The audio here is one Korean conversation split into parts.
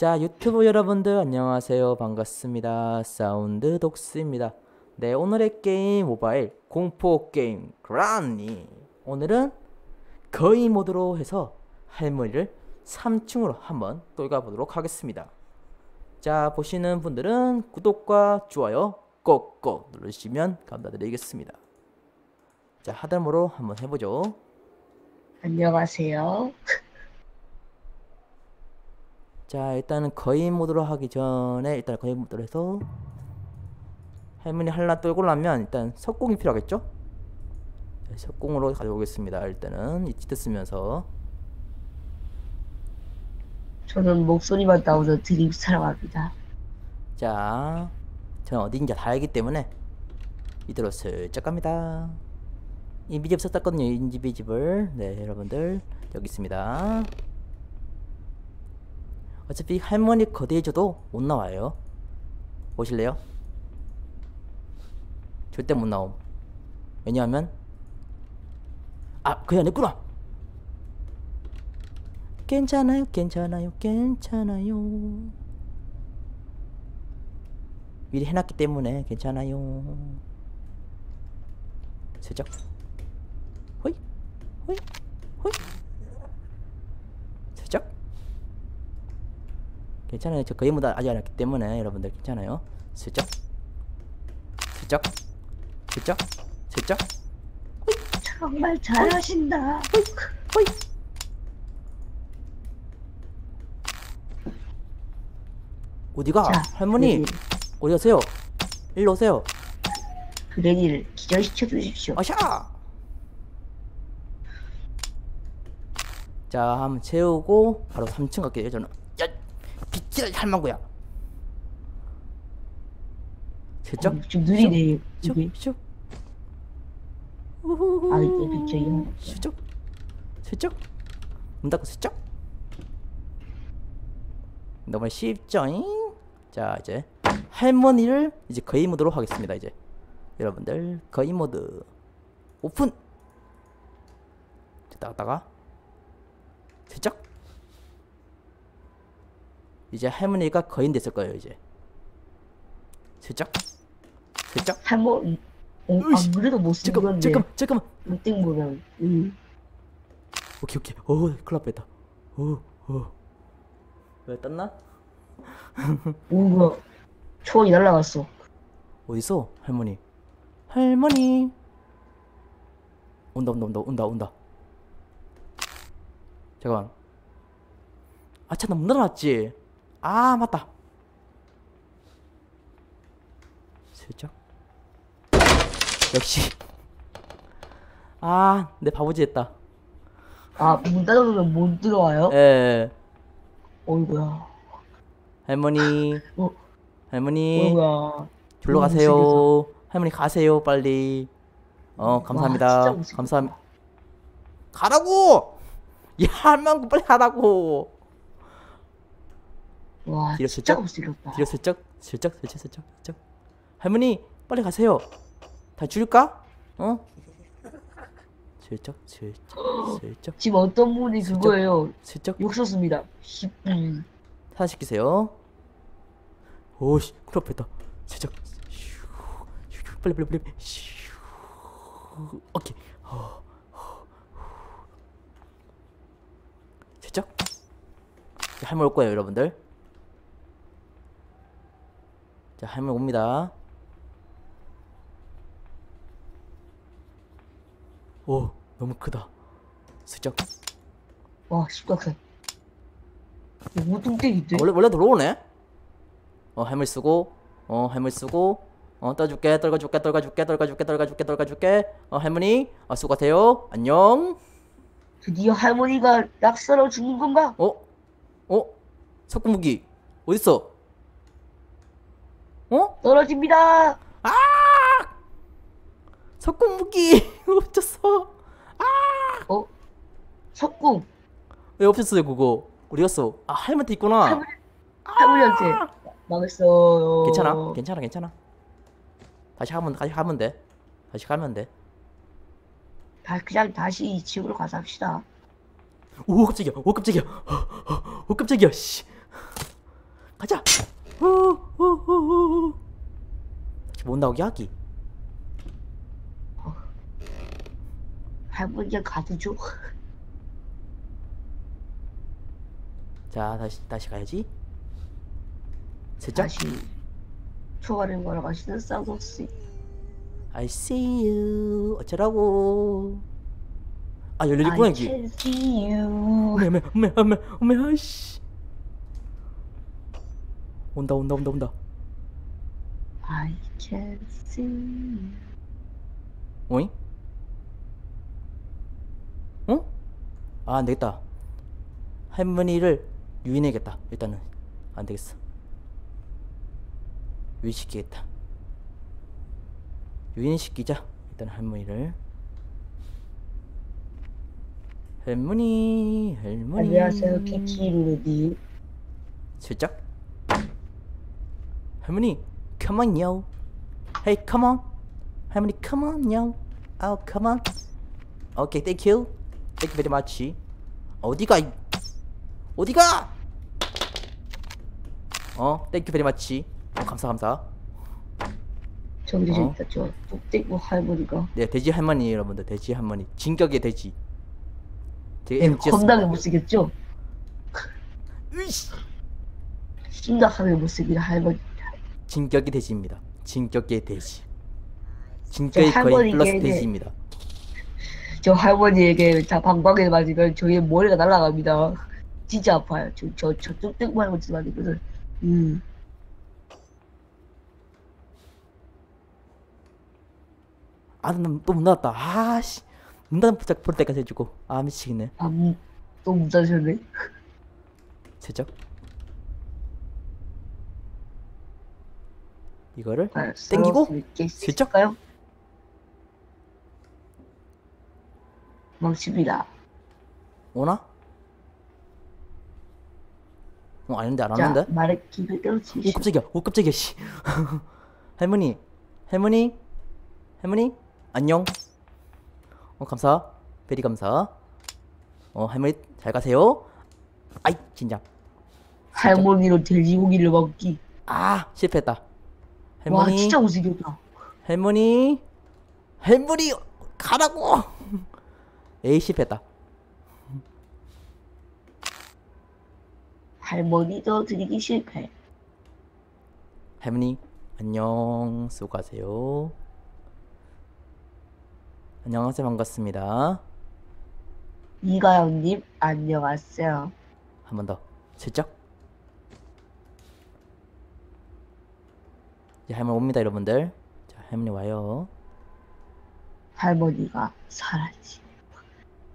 자 유튜브 여러분들 안녕하세요. 반갑습니다. 사운드 독스입니다. 네 오늘의 게임 모바일 공포 게임 그라니. 오늘은 거의 모드로 해서 할머니를 3층으로 한번 돌가 보도록 하겠습니다. 자 보시는 분들은 구독과 좋아요 꼭꼭 누르시면 감사드리겠습니다. 자 하달모로 한번 해보죠. 안녕하세요. 자 일단은 거인 모드로 하기 전에 일단 거인 모드로 해서 할머니 한라 떨고 나면 일단 석궁이 필요하겠죠? 네, 석궁으로 가져오겠습니다. 일단은 이 치트 쓰면서. 저는 목소리만 나오는 드림 사랑합니다. 자 저는 어딘지 다 알기 때문에 이대로 슬쩍 갑니다. 인비집 썼었거든요 인비집을. 네 여러분들 여기 있습니다 어차피 할머니 거대해줘도 못 나와요. 보실래요? 절대 못 나옴. 왜냐하면 아 그게 아니구나! 괜찮아요 괜찮아요 괜찮아요. 미리 해놨기 때문에 괜찮아요. 슬쩍 호이 호이 호이 슬쩍 괜찮아요. 저 거의 모두 아직 안 했기 때문에 여러분들 괜찮아요. 슬쩍. 슬쩍. 슬쩍. 슬쩍. 정말 잘하신다. 호이. 어디가? 자, 할머니 그레니, 어디 가세요? 일로 오세요. 그레니를 기절시켜 주십시오. 아샤! 자 한번 채우고 바로 3층 갈게요 저는 야 비키라 할망구야. 슬쩍 어, 좀 느리네. 슉 이게. 슉 아, 이게 비켜요. 슬쩍 슬쩍 문 닫고 슬쩍 너무 쉽죠잉? 자 이제 할머니를 이제 거의 모드로 하겠습니다 이제. 여러분들 거의 모드. 오픈! 나갔다가. 슬쩍 이제 할머니가 거인 됐을 거예요 이제. 슬쩍? 슬쩍? 할머, 어, 으이씨, 안 그래도 잠깐만 못생겼네. 잠깐만 잠깐만. 눈땡 보면. 음. 오케이 오케이. 오 큰일 날 뻔했다. 오오왜 떴나? 오, 뭐야. 초원이 날라갔어. 어딨어 할머니. 할머니. 온다 온다 온다 온다 온다. 잠깐만. 아차 나 못 날아왔지 아 맞다 슬쩍 역시 아 내 바보지 했다 아, 문 닫아놓으면 못 들어와요? 에 어이구야. 할머니 어, 할머니 어이구야. 졸로 가세요. 할머니 가세요 빨리. 어 감사합니다. 감사합니다. 가라고. 야 할망구 빨리 가라고. 와, 뒤로 진짜 슬쩍? 못생겼다. 뒤로 슬쩍 슬쩍 슬쩍 슬쩍 슬쩍. 할머니 빨리 가세요. 다 줄까? 어? 슬쩍 슬쩍 슬쩍 지금 어떤 분이 진짜? 그거예요. 슬쩍 욕 썼습니다. 10분. 사시키세요. 오씨 큰일 났다. 슬쩍 슈, 슈, 빨리 빨리 빨리 슈. 오케이. 어, 어, 슬쩍. 자, 할머니 올 거예요 여러분들. 자 할머니 옵니다. 오 너무 크다. 슬쩍. 와, 심각해. 무뚱땡인데? 원래 원래 들어오네. 어 해물 쓰고 어 해물 쓰고 어 떠줄게 떨궈줄게 떨궈줄게 떨궈줄게 떨궈줄게 떨궈줄게 어 할머니 어 수고하세요 안녕 드디어 할머니가 낙서로 죽는 건가? 어? 어? 석궁무기 어딨어? 어? 떨어집니다. 석궁 무기 없었어 어? 석궁. 왜 없었어요 그거 어디 갔어? 아 할머니 있구나 할머니, 할머니한테 망했어요. 괜찮아 괜찮아 괜찮아 다시 하면 다시 하면 돼 다시 가면 돼 다 그냥 다시 지옥으로 가서 합시다. 오 깜짝이야 오 깜짝이야 오 깜짝이야 씨 가자. 다시 못 나오게 하기. 할머니가 가두죠. 자 다시 다시 가야지. 슬쩍. 다시 초반에 걸어 가시는 쌍독씨. I see you. 어쩌라고. 아 I 여기. can see you. 어메 어메 어메 어메 아씨. 온다 온다 온다 온다. I can see. 오잉? 어? 아 안되겠다 할머니를 유인해야겠다 일단은 안되겠어 유인시키겠다 유인시키자 일단 할머니를 할머니 할머니 안녕하세요, 키키루루님. 슬쩍 할머니 come on yo. Hey come on. 할머니 come on yo. Oh come on. 오케이 thank you. Thank you very much. 어디가 이- 어디가? 어 thank you very much. 어, 감사 감사. 저기 저 어? 있다, 저 뚝대고 할머니가. 네 돼지 할머니 여러분들. 돼지 할머니. 진격의 돼지. 되게 예, M 지었습니다. 겁나게 못생겼죠? 으이씨. 심각하게 못생긴 할머니. 진격의 돼지입니다 진격의 돼지 진격의 저 거인 플러스 할머니에게- 돼지입니다 저 할머니에게 다 방방에 맞으면 저희 머리가 날아갑니다. 진짜 아파요. 저, 저, 저 뚝대고 할머니 맞으거든. 음. 아, 또못 나왔다. 아씨. 문 닫은 부짝 볼 때까지 해주고. 아, 미치겠네. 아, 음, 또 무자셨네. 슬쩍. 이거를 아, 땡기고? 슬쩍? 망칩니다. 오나? 어, 아닌데, 안 자, 왔는데? 말의 기를 오, 떨어치시오. 깜짝이야. 오, 깜짝이야, 씨. 할머니. 할머니. 할머니. 안녕. 어, 감사. 베리 감사. 어, 할머니, 잘 가세요. 아이, 진짜. 할머니로 돼지고기를 먹기. 아, 실패했다. 와, 할머니. 진짜 못생겼다. 할머니. 할머니 가라고. 에이 실패했다. 할머니도 드리기 실패. 할머니 안녕. 수고하세요. 안녕하세요. 반갑습니다. 이가영님, 안녕하세요. 한 번 더. 슬쩍 이제 할머니 옵니다 여러분들. 자 할머니 와요. 할머니가 사라지.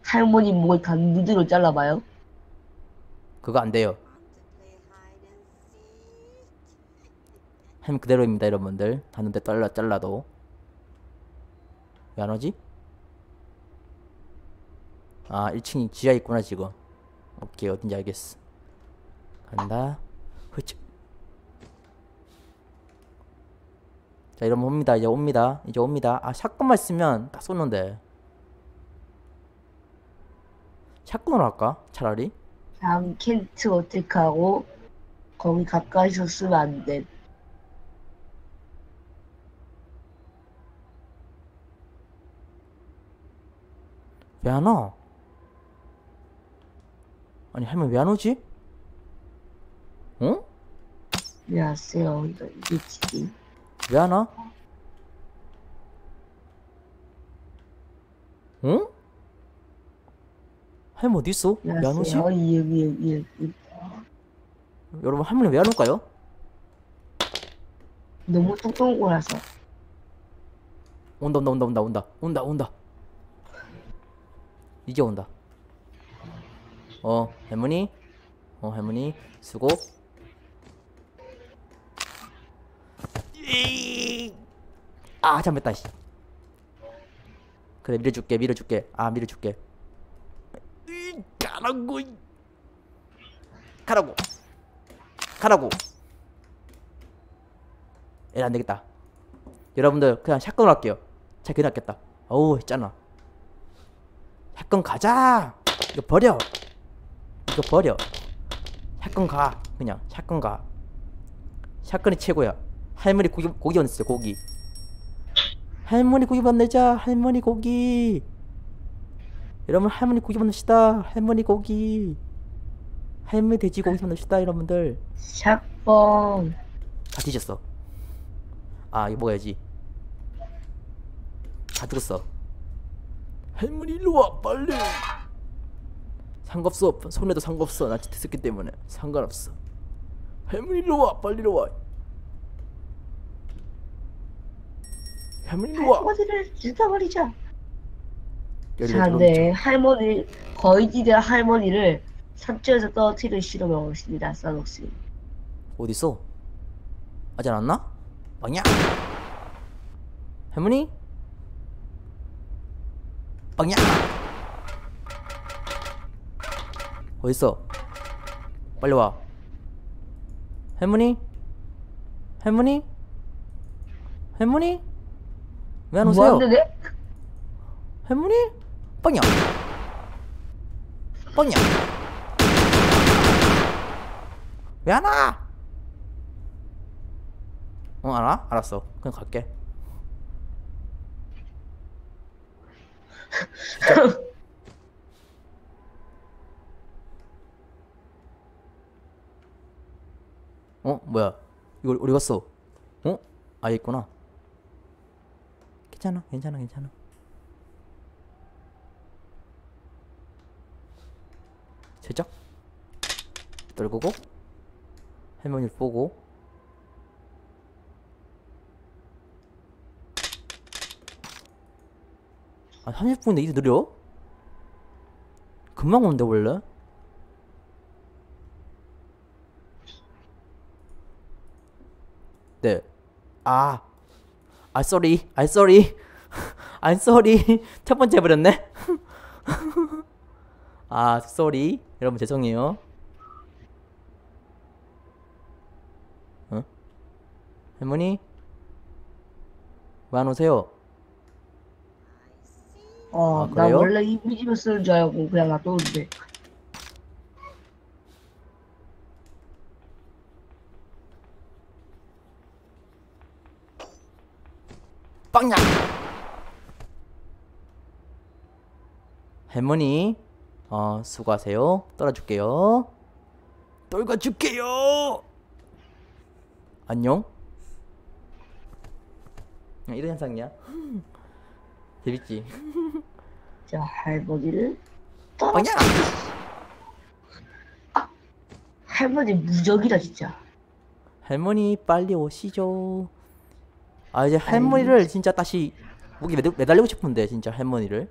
할머니 목을 단두대로 잘라봐요. 그거 안 돼요. 할머니 그대로입니다 여러분들. 하는데 잘라 잘라도. 왜 안 오지? 아 1층이 지하에 있구나 지금. 오케이 어딘지 알겠어. 간다. 흐츠 자 이러면 옵니다 이제 옵니다 이제 옵니다 아 샷건만 있으면 딱 쏘는데 샷건으로 할까 차라리 다음 켄트 어택하고 거기 가까이서 쓰면 안 돼. 왜 안 와? 아니 할머니 왜 안 오지? 어? 안녕하세요. 이거 이기지. 왜 안 와? 응? 할머니 어디 있어? 왜 안? 안녕하세요. 이응 이응 이응 이응. 여러분 할머니 왜 안 올까요? 너무 뚱뚱한 거라서. 온다 온다 온다 온다 온다 온다 온다 이제 온다 어 할머니 어 할머니 수고 아 잠깐만 씨. 그래 밀어줄게 밀어줄게. 아 밀어줄게. 이, 가라고 이. 가라고. 가라고. 에 안되겠다. 여러분들 그냥 샷건으로 할게요. 자 그냥 낫겠다. 어우 했잖아. 샷건 가자! 이거 버려! 이거 버려! 샷건 가. 그냥 샷건 가. 샷건이 최고야 할머니 고기 고기 보내주세요 고기. 할머니 고기 보내자 할머니 고기. 여러분 할머니 고기 보냅시다 할머니 고기. 할머니 돼지 고기 보냅시다 여러분들. 샷건. 다 뒤졌어. 아 이거 먹어야지. 다 죽었어. 할머니 일로 와 빨리. 상관없어. 손에도 상관없어. 나 짓했기 때문에. 상관없어. 할머니 일로 와 빨리 일로 와 할머니 일로 와 할머니를 죽여버리자. 여기 자. 네. 할머니, 거위지대 할머니를 산쪽에서 떨어뜨리는 실험을 하겠습니다. 싸놓습니다. 어딨어? 아직 안 왔나? 빵야 할머니? 빵야 어딨어? 빨리 와 할머니? 할머니? 할머니? 왜 안 오세요? 뭐하는데? 할머니? 빵야 빵야 왜 안 와? 어 알아? 알았어 그냥 갈게. 어 뭐야 이거 어디 갔어? 어? 아 여기 있구나 괜찮아 괜찮아 괜찮아 살짝 떨구고 할머니를 보고 아 30분인데 이게 느려? 금방 오는데 원래? 네. 아. 아, 쏘리. 아, 쏘리. 아, 쏘리. 첫 번째 해버렸네. 아, 쏘리. 여러분 죄송해요. 어? 할머니? 왜 안 오세요? 어, 아, 나 그래요? 원래 이 집에 쓰는 줄 알고 그냥 놔뒀는데. 빵야! 할머니, 어, 수고하세요. 떨어줄게요. 떨궈줄게요! 안녕? 아, 이런 현상이야. 재밌지? 자, 할머니를 빵야! 떨어. 할머니 무적이다 진짜. 할머니, 빨리 오시죠. 아, 이제 할머니를 진짜 다시 목에 매달, 매달 리고 싶은데, 진짜 할머니를.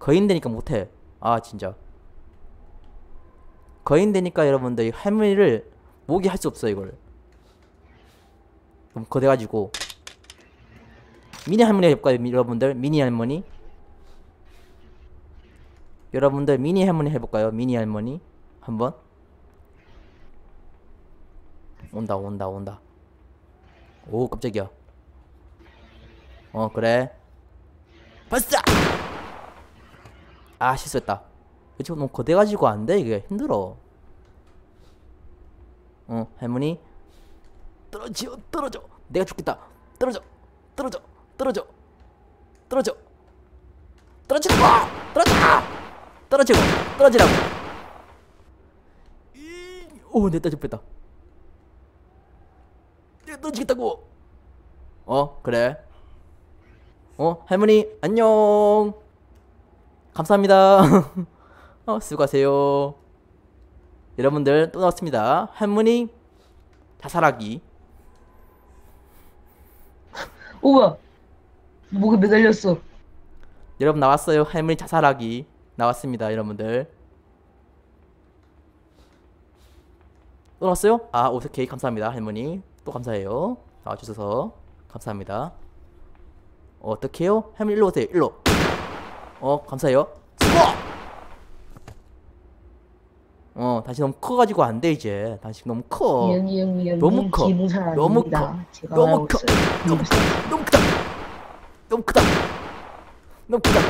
거인 되니까 못해. 아, 진짜. 거인 되니까 여러분들 이 할머니를 목이 할 수 없어, 이걸. 너무 거대가지고. 미니 할머니 해볼까요, 미- 여러분들? 미니 할머니? 여러분들 미니 할머니 해볼까요? 미니 할머니? 한번? 온다, 온다, 온다. 오, 깜짝이야. 어, 그래. 발사! 아, 실수했다. 지금 너무 거대가지고 안 돼, 이게. 힘들어. 어, 할머니. 떨어져, 떨어져. 내가 죽겠다. 떨어져, 떨어져, 떨어져, 떨어져. 떨어지라고! 떨어져! 떨어지고, 떨어지라고. 이- 오, 뻔했다. 내가 떨어지겠다고. 어, 그래. 어, 할머니, 안녕. 감사합니다. 어, 수고하세요. 여러분들 또 나왔습니다. 할머니 자살하기. 오, 뭐야? 목에 매달렸어. 여러분 나왔어요. 할머니 자살하기 나왔습니다. 여러분들. 또 나왔어요? 아, 오케이 감사합니다. 할머니 또 감사해요. 나와주셔서 감사합니다. 어, 어떡해요? 할머니 일로 오세요. 일로. 어, 감사해요. 어, 다시 너무 커가지고 안 돼 이제. 다시 너무 커. 이응 이응 너무 커. 너무. 커. 너무 커. 너무 너무 크다. 너무 크다. 너무 크다.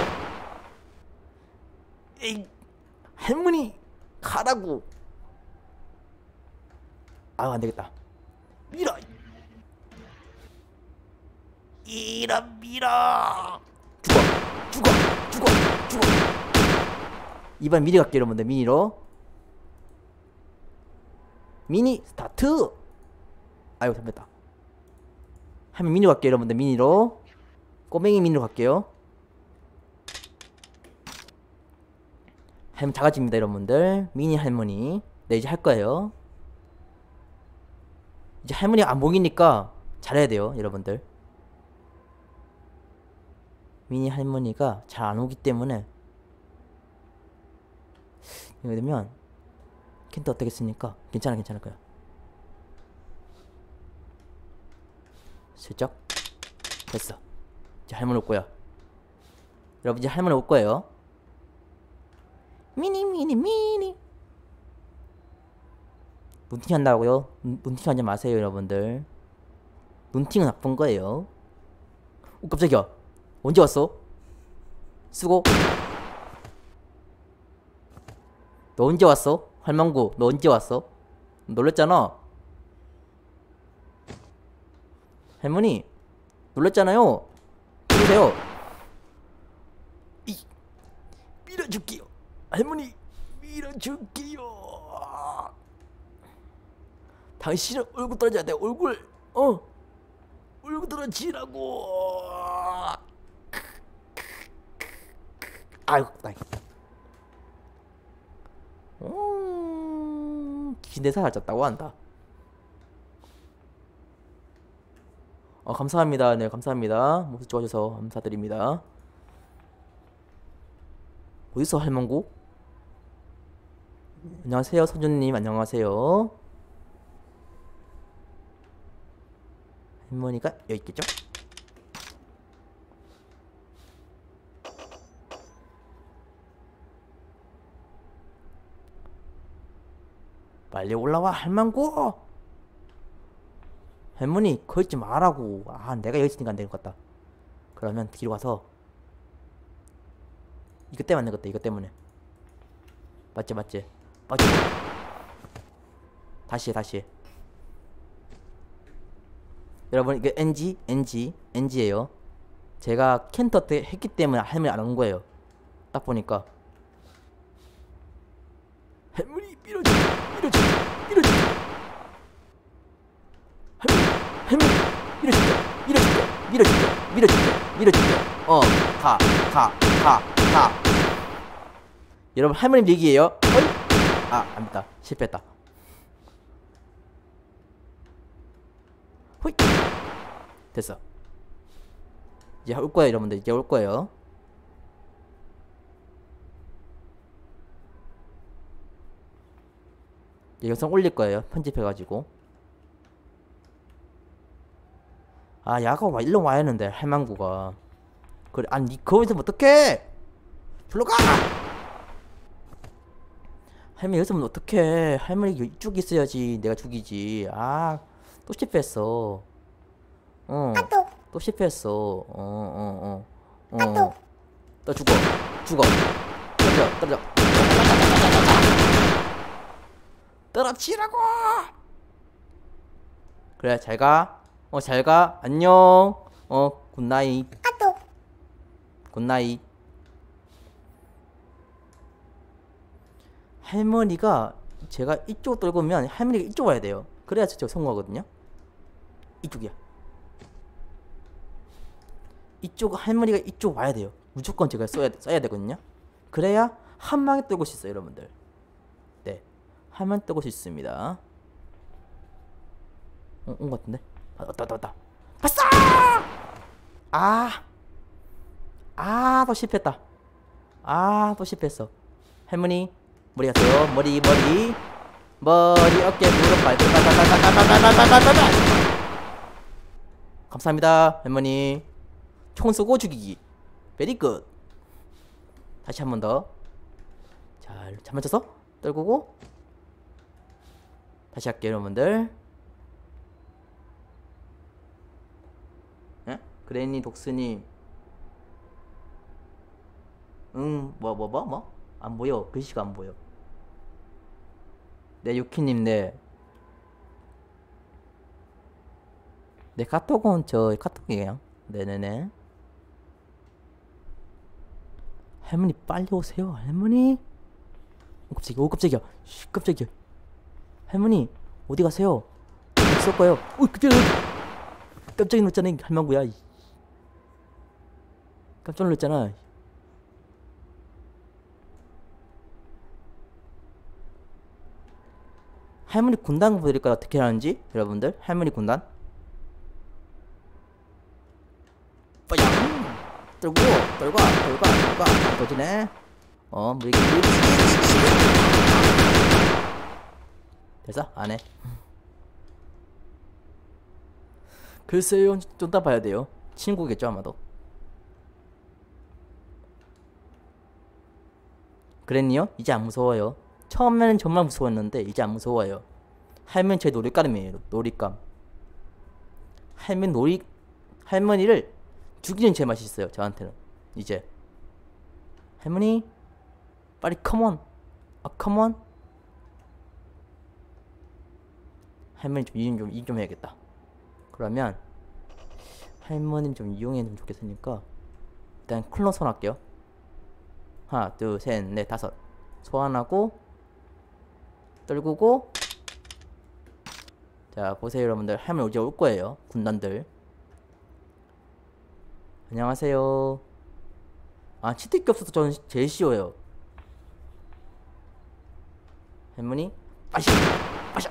에이, 할머니 가라고. 아유 안 되겠다. 밀어 이런 밀어 죽어 죽어 죽어 죽어. 이번 미니 갈게요 여러분들. 미니로. 미니 스타트. 아이고 잘못했다. 하면 미니 갈게요 여러분들. 미니로. 꼬맹이 미니로 갈게요. 할머니 작아집니다 여러분들. 미니 할머니. 네 이제 할 거예요. 이제 할머니가 안 보이니까 잘해야 돼요 여러분들 미니 할머니가 잘 안 오기 때문에. 이거 되면 켄트 어떻겠습니까? 괜찮아 괜찮을 거야. 슬쩍. 됐어. 이제 할머니 올 거야. 여러분 이제 할머니 올 거예요. 미니 미니 미니. 눈팅 한다고요? 눈- 눈팅 하지 마세요 여러분들. 눈팅은 나쁜 거예요. 오 깜짝이야 언제 왔어? 수고. 너 언제 왔어? 할망구 너 언제 왔어? 놀랬잖아. 할머니 놀랬잖아요. 보세요. 이 밀어줄게요. 할머니 밀어줄게요. 당신은 얼굴 떨어져야 돼 얼굴. 어? 얼굴 떨어지라고 아이고 나 음, 기내사 살쪘다고 한다. 어, 감사합니다. 네, 감사합니다. 모습 좋아주셔서 감사드립니다. 어디서 할망구? 안녕하세요, 선주님. 안녕하세요. 할머니가 여기 있겠죠? 빨리 올라와 할망구! 할머니 거 있지 말라고. 아 내가 여기 있으니까 안 되는 것 같다. 그러면 뒤로 가서 이거 때문에 안 되겠다 이거 때문에. 맞지 맞지? 맞지? 다시 해 다시 해. 여러분 이게 NG NG NG예요. 제가 캔터 때 했기 때문에 할머니 안 온 거예요. 딱 보니까 할머니 밀어줘 밀어줘 밀어줘 할머니 밀어줄게 밀어줄게 밀어줄게 밀어줄게 밀어줄게 어 가 가 가 가 여러분 할머니 얘기예요 어이 아 안됐다 실패했다 호이 됐어 이제 올 거예요 여러분들 이제 올 거예요 영상 올릴 거예요. 편집해가지고. 아, 야가 와, 일로 와야 하는데, 할망구가. 그래, 아니, 니 거기서 어떡해! 불러 가! 할머니 여기서 면 어떡해. 할머니 이쪽 있어야지. 내가 죽이지. 아, 또 실패했어. 어. 또 실패했어. 어, 어, 어. 어. 또 죽어. 죽어. 떨어져, 떨어져. 떨어지라고 그래 잘가 어 잘 가. 안녕. 어 굿나잇 굿나잇 할머니가 제가 이쪽 오면 할머니가 이쪽 와야 돼요. 그래야 저 성공하거든요. 이쪽이야. 이쪽 할머니가 이쪽 와야 돼요. 무조건 제가 써야, 써야 되거든요. 그래야 한 방에 떨고 수 있어요 여러분들. 네. 하면 뜨고 있습니다. 어, 온것 같은데? 아, 왔다, 왔다, 왔다. 봤어! 아! 아, 또 실패했다. 아, 또 실패했어. 할머니, 머리 하세요. 머리, 머리. 머리, 어깨, 무릎, 발, 발. 감사합니다, 할머니. 총 쏘고 죽이기. 베리 굿. 다시 한 번 더. 잘, 잘 맞춰서 떨구고 다시 할게요 여러분들 예? 그레니 독스님. 응 뭐 뭐 뭐 뭐? 안 보여. 글씨가 안 보여. 네 유키님 네. 네 카톡은 저 카톡이에요. 네네네. 할머니 빨리 오세요 할머니. 오 깜짝이야 오 깜짝이야. 씨 깜짝이야. 할머니 어디 가세요? 없을 거예요. 오 깜짝이야 깜짝 놀랐잖아 이 할망구야 이. 깜짝 놀랐잖아. 할머니 군단 보여드릴까요 어떻게 하는지 여러분들? 할머니 군단. 빠양 떨고 떨고 떨고 떨고 터지네. 어 무리기 됐어? 안해. 글쎄요. 좀더 봐야 돼요. 친구겠죠 아마도 그랬니요? 이제 안 무서워요. 처음에는 정말 무서웠는데 이제 안 무서워요. 할머니 제 놀잇감이에요. 놀잇감. 할머니 놀이 할머니를 죽이는 제 맛이 있어요 저한테는. 이제. 할머니 빨리 컴온 아 컴온 할머니 좀 이용 좀, 이용 좀 해야겠다. 그러면 할머니 좀 이용해 좀 좋겠으니까 일단 클론 소환할게요 하나 둘셋넷 다섯. 소환하고 떨구고 자 보세요 여러분들. 할머니 이제 올 거예요? 군단들. 안녕하세요. 아 치트키 없어서 저는 제일 쉬워요. 할머니 빠시 빠시.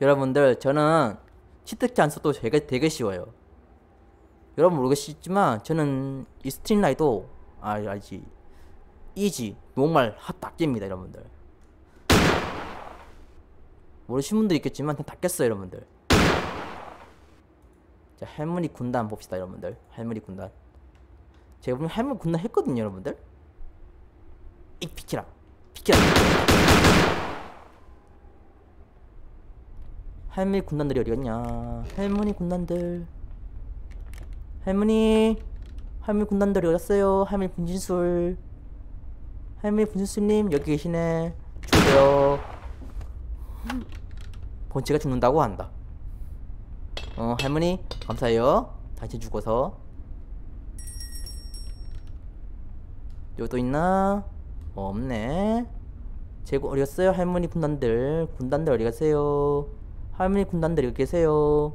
여러분들 저는 치트키 안 써도 되게 되게 쉬워요 여러분 모르겠지만 저는 이 스트림라이도 아 알지. 이지 노말 핫다 깹니다 여러분들. 모르시는 분도 있겠지만 그냥 다 깼어요 여러분들. 자 할머니 군단 봅시다 여러분들. 할머니 군단. 제가 보면 할머니 군단 했거든요 여러분들. 이 비키라 비키라 할머니 군단들이 어디 갔냐? 할머니 군단들 할머니 할머니 군단들이 갔어요. 할머니 분진술. 할머니 분진술님 여기 계시네. 죽어요. 본체가 죽는다고 한다. 어 할머니 감사해요. 당신 죽어서. 여기 또 있나? 어, 없네. 제고 어디 갔어요? 할머니 군단들. 군단들 어디 가세요? 할머니 군단들 여기 계세요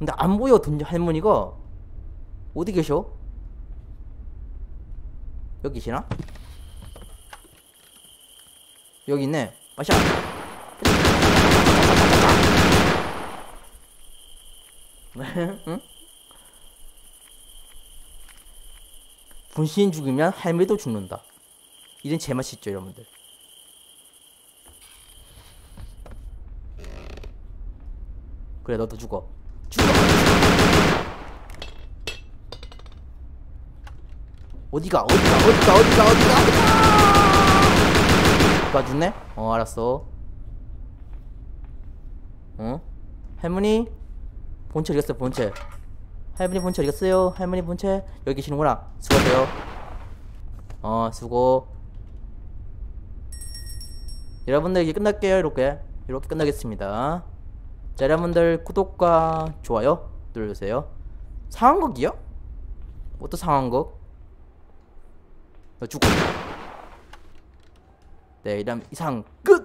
근데 안 보여 돈 할머니가 어디 계셔? 여기 계시나? 여기 있네 마샤 응? 분신 죽으면 할매도 죽는다 이런 제맛이 있죠 여러분들 그래 너도 죽어 죽 어 어디가 어디가 어디가 어디가 어디가! 죽네? 어 알았어. 어? 할머니? 본체 어디 갔어 본체? 할머니 본체 어디 갔어요? 할머니 본체? 여기 계시는구나. 수고하세요. 어 수고. 여러분들 이제 끝날게요 이렇게. 이렇게 끝나겠습니다. 자 여러분들 구독과 좋아요 눌러주세요. 상황극이요? 어떤 상황극? 너 죽어. 네 이러면 이상 끝